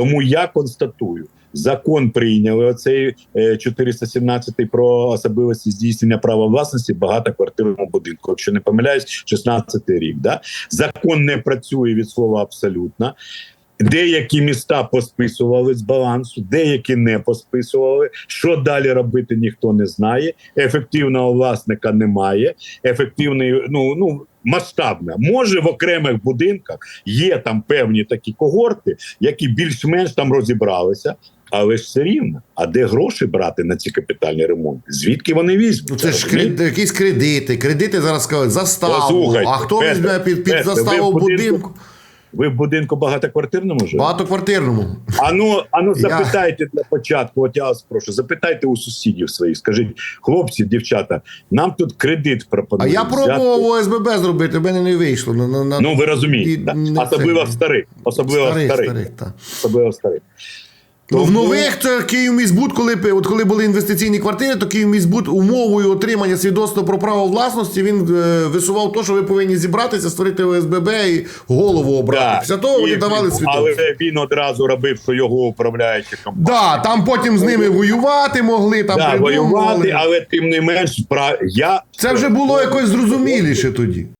Тому я констатую. Закон прийняли оцей е, 417 про особливості здійснення права власності багатоквартирному будинку. Якщо не помиляюсь, 16 рік. Да? Закон не працює від слова абсолютно. Деякі міста посписували з балансу, деякі не посписували. Що далі робити, ніхто не знає. Ефективного власника немає. Ефективний, ну ну масштабна. Може в окремих будинках є там певні такі когорти, які більш-менш там розібралися. Але ж все рівно. А де гроші брати на ці капітальні ремонти? Звідки вони візьмуть? Ну це ж кред... якісь кредити. Кредити зараз сказали, заставу. Послухайте, а хто Петре, візьме під, під заставу будинку- будинку? Ви в будинку багатоквартирному живете? Багатоквартирному. Ану, ану, запитайте для початку. От я вас прошу, запитайте у сусідів своїх. Скажіть, хлопці, дівчата, нам тут кредит А я пробував ОСББ зробити, в мене не вийшло. На, на, на... Ну ви розумієте, І- да? особливо в старих, особливо старих, старих, старих, особливо в старих. Ну, в Тому- нових це Київміськбуд, коли, от коли були інвестиційні квартири, то Київміськбуд умовою отримання свідоцтва про право власності він е, висував то, що ви повинні зібратися, створити ОСББ і голову обрати. Да. Після того вони І- давали свідоцтво. Але він одразу робив, що його управляюча компанія. Да, там потім з ними воювати могли, там Да, воювати, але тим не менш, пра... я Це вже було якось зрозуміліше тоді.